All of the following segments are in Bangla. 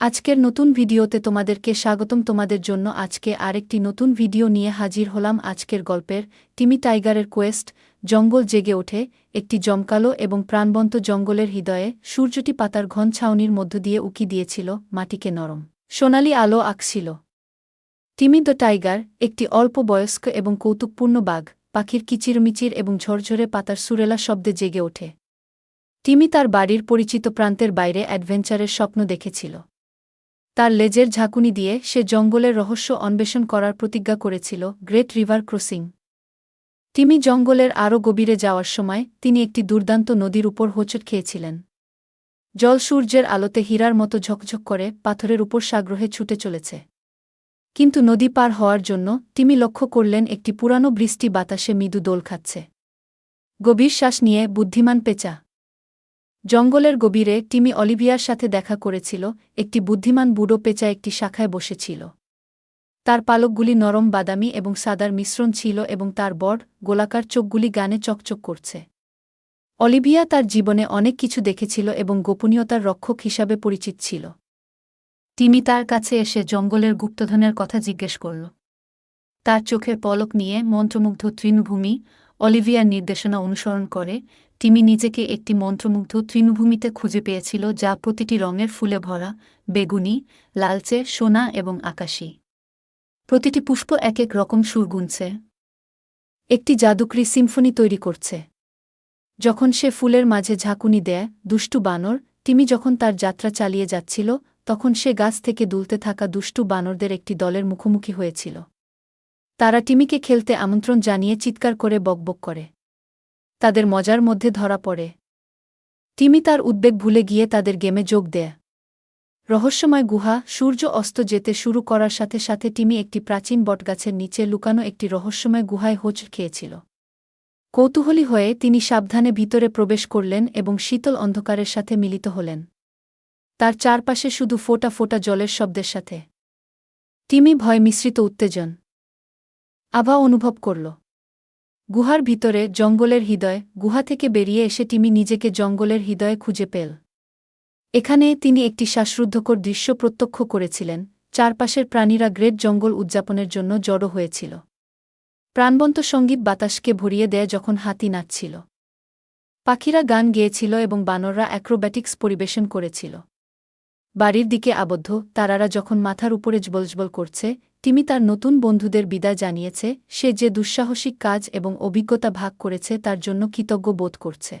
আজকের নতুন ভিডিওতে তোমাদেরকে স্বাগতম। তোমাদের জন্য আজকে আরেকটি নতুন ভিডিও নিয়ে হাজির হলাম আজকের গল্পের টিমি টাইগারের কোয়েস্ট, জঙ্গল জেগে ওঠে, একটি জমকালো এবং প্রাণবন্ত জঙ্গলের হৃদয়ে সূর্যটি পাতার ঘন ছাউনির মধ্য দিয়ে উকি দিয়েছিল, মাটিকে নরম। সোনালি আলো আঁকছিল। টিমি দ্য টাইগার, একটি অল্প বয়স্ক এবং কৌতুকপূর্ণ বাঘ, পাখির কিচিরমিচির এবং ঝরঝরে পাতার সুরেলা শব্দে জেগে ওঠে। টিমি তার বাড়ির পরিচিত প্রান্তের বাইরে অ্যাডভেঞ্চারের স্বপ্ন দেখেছিল। তার লেজের ঝাঁকুনি দিয়ে সে জঙ্গলের রহস্য অন্বেষণ করার প্রতিজ্ঞা করেছিল গ্রেট রিভার ক্রসিং। টিমি জঙ্গলের আরও গভীরে যাওয়ার সময় তিনি একটি দুর্দান্ত নদীর উপর হোঁচট খেয়েছিলেন। জল সূর্যের আলোতে হীরার মতো ঝকঝক করে পাথরের উপর সাগ্রহে ছুটে চলেছে। কিন্তু নদী পার হওয়ার জন্য টিমি লক্ষ্য করলেন একটি পুরানো বৃষ্টি বাতাসে মৃদু দোল খাচ্ছে। গভীর শ্বাস নিয়ে বুদ্ধিমান পেঁচা জঙ্গলের গভীরে টিমি অলিভিয়ার সাথে দেখা করেছিল, একটি বুদ্ধিমান বুড়ো পেঁচা একটি শাখায় বসেছিল। তার পালকগুলি নরম বাদামি এবং সাদার মিশ্রণ ছিল এবং তার বড় গোলাকার চোখগুলি গানে চকচক করছে। অলিভিয়া তার জীবনে অনেক কিছু দেখেছিল এবং গোপনীয়তার রক্ষক হিসাবে পরিচিত ছিল। টিমি তার কাছে এসে জঙ্গলের গুপ্তধনের কথা জিজ্ঞেস করল। তার চোখের পলক নিয়ে মন্ত্রমুগ্ধ তৃণভূমি অলিভিয়ার নির্দেশনা অনুসরণ করে, টিমি নিজেকে একটি মন্ত্রমুগ্ধ তৃণভূমিতে খুঁজে পেয়েছিল যা প্রতিটি রঙের ফুলে ভরা, বেগুনি, লালচে, সোনা এবং আকাশী। প্রতিটি পুষ্প এক এক রকম সুর গুনছে। একটি জাদুকরি সিম্ফনি তৈরি করছে। যখন সে ফুলের মাঝে ঝাঁকুনি দেয়, দুষ্টু বানর, টিমি যখন তার যাত্রা চালিয়ে যাচ্ছিল, তখন সে গাছ থেকে দুলতে থাকা দুষ্টু বানরদের একটি দলের মুখোমুখি হয়েছিল। তারা টিমিকে খেলতে আমন্ত্রণ জানিয়ে চিৎকার করে বকবক করে। তাদের মজার মধ্যে ধরা পড়ে। টিমি তার উদ্বেগ ভুলে গিয়ে তাদের গেমে যোগ দেয়। রহস্যময় গুহা, সূর্য অস্ত যেতে শুরু করার সাথে সাথে টিমি একটি প্রাচীন বটগাছের নিচে লুকানো একটি রহস্যময় গুহায় হোঁচ খেয়েছিল। কৌতূহলী হয়ে তিনি সাবধানে ভিতরে প্রবেশ করলেন এবং শীতল অন্ধকারের সাথে মিলিত হলেন। তার চারপাশে শুধু ফোটা ফোটা জলের শব্দের সাথে। টিমি ভয় মিশ্রিত উত্তেজন। আভা অনুভব করল। গুহার ভিতরে জঙ্গলের হৃদয়, গুহা থেকে বেরিয়ে এসে টিমি নিজেকে জঙ্গলের হৃদয়ে খুঁজে পেল। এখানে তিনি একটি শ্বাসরুদ্ধকর দৃশ্য প্রত্যক্ষ করেছিলেন, চারপাশের প্রাণীরা গ্রেট জঙ্গল উদযাপনের জন্য জড়ো হয়েছিল। প্রাণবন্ত সংগীত বাতাসকে ভরিয়ে দেয় যখন হাতি নাচছিল। পাখিরা গান গেয়েছিল এবং বানররা অ্যাক্রোব্যাটিক্স পরিবেশন করেছিল। বাড়ির দিকে আবদ্ধ, তারারা যখন মাথার উপরে জবলজবল করছে টিমি তার নতুন বন্ধুদের বিদায় জানিয়েছে, সে যে দুঃসাহসিক কাজ এবং অভিজ্ঞতা ভাগ করেছে তার জন্য কৃতজ্ঞ বোধ করছে।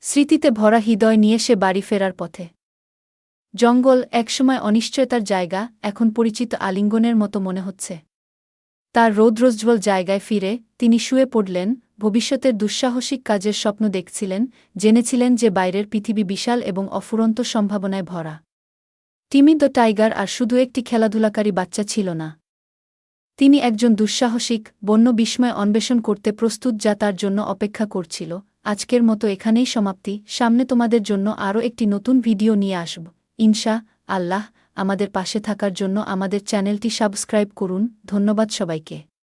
স্মৃতিতে ভরা হৃদয় নিয়ে সে বাড়ি ফেরার পথে। জঙ্গল একসময় অনিশ্চয়তার জায়গা, এখন পরিচিত আলিঙ্গনের মতো মনে হচ্ছে। তার রৌদ্রোজ্জ্বল জায়গায় ফিরে, তিনি শুয়ে পড়লেন, ভবিষ্যতের দুঃসাহসিক কাজের স্বপ্ন দেখছিলেন, জেনেছিলেন যে বাইরের পৃথিবী বিশাল এবং অফুরন্ত সম্ভাবনায় ভরা। টিমি দ্য টাইগার আর শুধু একটি খেলাধুলাকারী বাচ্চা ছিল না। তিনি একজন দুঃসাহসিক, বন্য বিস্ময় অন্বেষণ করতে প্রস্তুত যা তার জন্য অপেক্ষা করছিল। আজকের মতো এখানেই সমাপ্তি। সামনে তোমাদের জন্য আরও একটি নতুন ভিডিও নিয়ে আসব। ইনশা আল্লাহ আমাদের পাশে থাকার জন্য আমাদের চ্যানেলটি সাবস্ক্রাইব করুন। ধন্যবাদ সবাইকে।